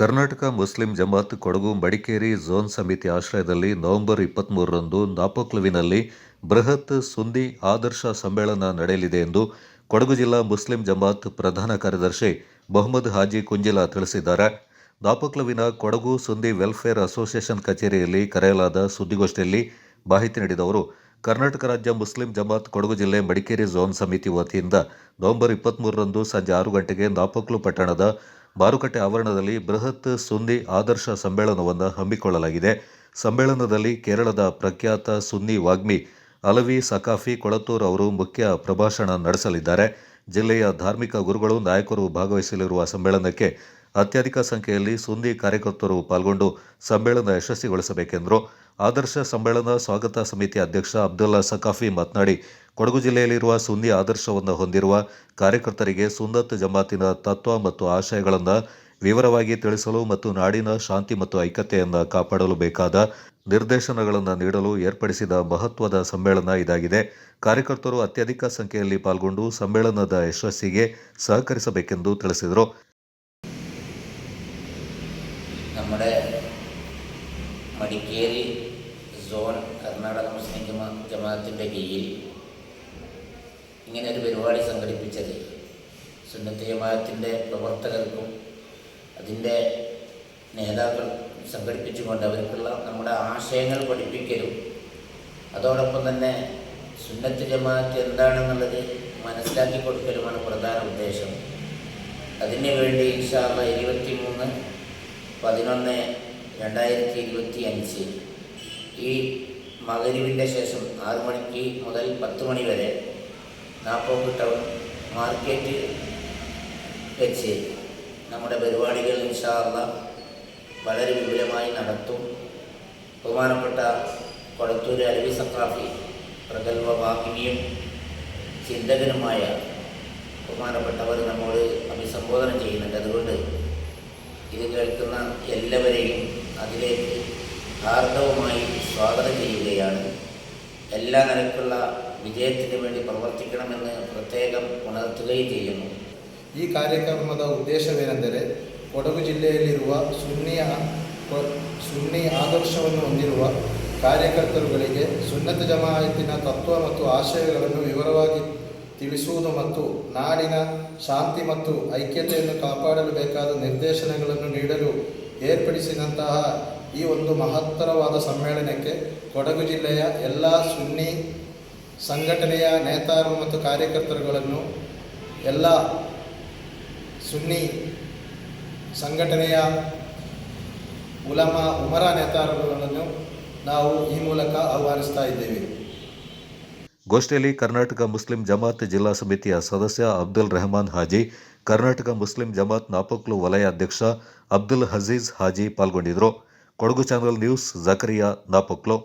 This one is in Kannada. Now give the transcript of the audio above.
ಕರ್ನಾಟಕ ಮುಸ್ಲಿಂ ಜಮಾತ್ ಕೊಡಗು ಮಡಿಕೇರಿ ಝೋನ್ ಸಮಿತಿ ಆಶ್ರಯದಲ್ಲಿ ನವೆಂಬರ್ ಇಪ್ಪತ್ತ್ಮೂರರಂದು ನಾಪೋಕ್ಲುವಿನಲ್ಲಿ ಬೃಹತ್ ಸುಂದಿ ಆದರ್ಶ ಸಮ್ಮೇಳನ ನಡೆಯಲಿದೆ ಎಂದು ಕೊಡಗು ಜಿಲ್ಲಾ ಮುಸ್ಲಿಂ ಜಮಾತ್ ಪ್ರಧಾನ ಕಾರ್ಯದರ್ಶಿ ಮೊಹಮ್ಮದ್ ಹಾಜಿ ಕುಂಜಿಲಾ ತಿಳಿಸಿದ್ದಾರೆ. ನಾಪೋಕ್ಲುವಿನ ಕೊಡಗು ಸುಂದಿ ವೆಲ್ಫೇರ್ ಅಸೋಸಿಯೇಷನ್ ಕಚೇರಿಯಲ್ಲಿ ಕರೆಯಲಾದ ಸುದ್ದಿಗೋಷ್ಠಿಯಲ್ಲಿ ಮಾಹಿತಿ ನೀಡಿದ ಅವರು ಕರ್ನಾಟಕ ರಾಜ್ಯ ಮುಸ್ಲಿಂ ಜಮಾತ್ ಕೊಡಗು ಜಿಲ್ಲೆ ಮಡಿಕೇರಿ ಝೋನ್ ಸಮಿತಿ ವತಿಯಿಂದ ನವೆಂಬರ್ ಇಪ್ಪತ್ತ್ಮೂರರಂದು ಸಂಜೆ ಆರು ಗಂಟೆಗೆ ನಾಪಕ್ಲು ಪಟ್ಟಣದ ಮಾರುಕಟ್ಟೆ ಆವರಣದಲ್ಲಿ ಬೃಹತ್ ಸುನ್ನಿ ಆದರ್ಶ ಸಮ್ಮೇಳನವನ್ನು ಹಮ್ಮಿಕೊಳ್ಳಲಾಗಿದೆ. ಸಮ್ಮೇಳನದಲ್ಲಿ ಕೇರಳದ ಪ್ರಖ್ಯಾತ ಸುನ್ನಿ ವಾಗ್ಮಿ ಅಲವಿ ಸಕಾಫಿ ಕೊಳತ್ತೂರ್ ಅವರು ಮುಖ್ಯ ಪ್ರಭಾಷಣ ನಡೆಸಲಿದ್ದಾರೆ. ಜಿಲ್ಲೆಯ ಧಾರ್ಮಿಕ ಗುರುಗಳು, ನಾಯಕರು ಭಾಗವಹಿಸಲಿರುವ ಸಮ್ಮೇಳನಕ್ಕೆ ಅತ್ಯಧಿಕ ಸಂಖ್ಯೆಯಲ್ಲಿ ಸುಂದಿ ಕಾರ್ಯಕರ್ತರು ಪಾಲ್ಗೊಂಡು ಸಮ್ಮೇಳನ ಯಶಸ್ವಿಗೊಳಿಸಬೇಕೆಂದರು. ಆದರ್ಶ ಸಮ್ಮೇಳನ ಸ್ವಾಗತ ಸಮಿತಿ ಅಧ್ಯಕ್ಷ ಅಬ್ದುಲ್ಲಾ ಸಕಾಫಿ ಮಾತನಾಡಿ, ಕೊಡಗು ಜಿಲ್ಲೆಯಲ್ಲಿರುವ ಸುನ್ನಿ ಆದರ್ಶವನ್ನು ಹೊಂದಿರುವ ಕಾರ್ಯಕರ್ತರಿಗೆ ಸುಂದತ್ ಜಮಾತಿನ ತತ್ವ ಮತ್ತು ಆಶಯಗಳನ್ನು ವಿವರವಾಗಿ ತಿಳಿಸಲು ಮತ್ತು ನಾಡಿನ ಶಾಂತಿ ಮತ್ತು ಐಕ್ಯತೆಯನ್ನು ಕಾಪಾಡಲು ಬೇಕಾದ ನಿರ್ದೇಶನಗಳನ್ನು ನೀಡಲು ಏರ್ಪಡಿಸಿದ ಮಹತ್ವದ ಸಮ್ಮೇಳನ ಇದಾಗಿದೆ. ಕಾರ್ಯಕರ್ತರು ಅತ್ಯಧಿಕ ಸಂಖ್ಯೆಯಲ್ಲಿ ಪಾಲ್ಗೊಂಡು ಸಮ್ಮೇಳನದ ಯಶಸ್ಸಿಗೆ ಸಹಕರಿಸಬೇಕೆಂದು ತಿಳಿಸಿದರು. ಮಡಿಕೇರಿ സോൺ കർണാടക മുസ്ലിം ജമാ ജമാഅത്തിന്റെ കീഴിൽ ഇങ്ങനെ ഒരു പരിപാടി സംഘടിപ്പിച്ചത്. സുന്നത്ത് ജമാഅത്തിന്റെ പ്രവർത്തകർക്കും അതിന്റെ നേതാക്കൾ സംഘടിപ്പിച്ചുകൊണ്ട് അവർക്കുള്ള നമ്മുടെ ആശയങ്ങൾ പഠിപ്പിക്കലും അതോടൊപ്പം തന്നെ സുന്നത്ത് ജമാഅത്ത് എന്താണെന്നുള്ളത് മനസ്സിലാക്കി കൊടുക്കലുമാണ് പ്രധാന ഉദ്ദേശം. അതിനു വേണ്ടി ഇൻഷാല്ല ഇരുപത്തി മൂന്ന് പതിനൊന്ന് രണ്ടായിരത്തി ഇരുപത്തി അഞ്ച് ഈ മകരുവിന്റെ ശേഷം ആറ് മണിക്ക് മുതൽ പത്ത് മണി വരെ നാപ്പോക്ക് ടൗൺ മാർക്കറ്റ് വെച്ച് നമ്മുടെ പരിപാടികൾ ഇൻഷാല്ല വളരെ വിപുലമായി നടത്തും. ബഹുമാനപ്പെട്ട കൊളത്തൂർ അലവി സക്രാഫി പ്രഗത്ഭ വാഗ്മിയും ചിന്തകനുമായ ബഹുമാനപ്പെട്ടവർ നമ്മോട് അഭിസംബോധന ചെയ്യുന്നുണ്ട്. അതുകൊണ്ട് ഇത് കേൾക്കുന്ന എല്ലാവരെയും അതിലേക്ക് ഹാർദവുമായി സ്വാഗതം ചെയ്യുകയാണ് എല്ലാ നിലക്കുള്ള വിജയത്തിന് വേണ്ടി പ്രവർത്തിക്കണമെന്ന് പ്രത്യേകം ഉണർത്തുകയും ചെയ്യുന്നു ಈ ಕಾರ್ಯಕ್ರಮದ ಉದ್ದೇಶವೇನೆಂದರೆ ಕೊಡಗು ಜಿಲ್ಲೆಯಲ್ಲಿರುವ ಸುನ್ನಿ ಆ- ಕೊ- ಸುನ್ನಿ ಆದರ್ಶವನ್ನು ಹೊಂದಿರುವ ಕಾರ್ಯಕರ್ತರುಗಳಿಗೆ ಸುನ್ನತ ಜಮಾಯತಿನ ತತ್ವ ಮತ್ತು ಆಶಯಗಳನ್ನು ವಿವರವಾಗಿ ತಿಳಿಸುವುದು ಮತ್ತು ನಾಡಿನ ಶಾಂತಿ ಮತ್ತು ಐಕ್ಯತೆಯನ್ನು ಕಾಪಾಡಲು ಬೇಕಾದ ನಿರ್ದೇಶನಗಳನ್ನು ನೀಡಲು ಏರ್ಪಡಿಸಿದಂತಹ ಈ ಒಂದು ಮಹತ್ತರವಾದ ಸಮ್ಮೇಳನಕ್ಕೆ ಕೊಡಗು ಜಿಲ್ಲೆಯ ಎಲ್ಲ ಸುನ್ನಿ ಸಂಘಟನೆಯ ನೇತಾರರು ಮತ್ತು ಕಾರ್ಯಕರ್ತರುಗಳನ್ನು ಎಲ್ಲ ಸುನ್ನಿ ಸಂಘಟನೆಯ ಉಲಮ ಉಮರ ನೇತಾರರುಗಳನ್ನು ನಾವು ಈ ಮೂಲಕ ಆಹ್ವಾನಿಸ್ತಾ ಇದ್ದೇವೆ. ಗೋಷ್ಠಿಯಲ್ಲಿ ಕರ್ನಾಟಕ ಮುಸ್ಲಿಂ ಜಮಾತ್ ಜಿಲ್ಲಾ ಸಮಿತಿಯ ಸದಸ್ಯ ಅಬ್ದುಲ್ ರೆಹಮಾನ್ ಹಾಜಿ, ಕರ್ನಾಟಕ ಮುಸ್ಲಿಂ ಜಮಾತ್ ನಾಪಕ್ಲು ವಲಯ ಅಧ್ಯಕ್ಷ ಅಬ್ದುಲ್ ಹಜೀಜ್ ಹಾಜಿ ಪಾಲ್ಗೊಂಡಿದ್ದರು. Kodagu channel news Zakariya Napoklu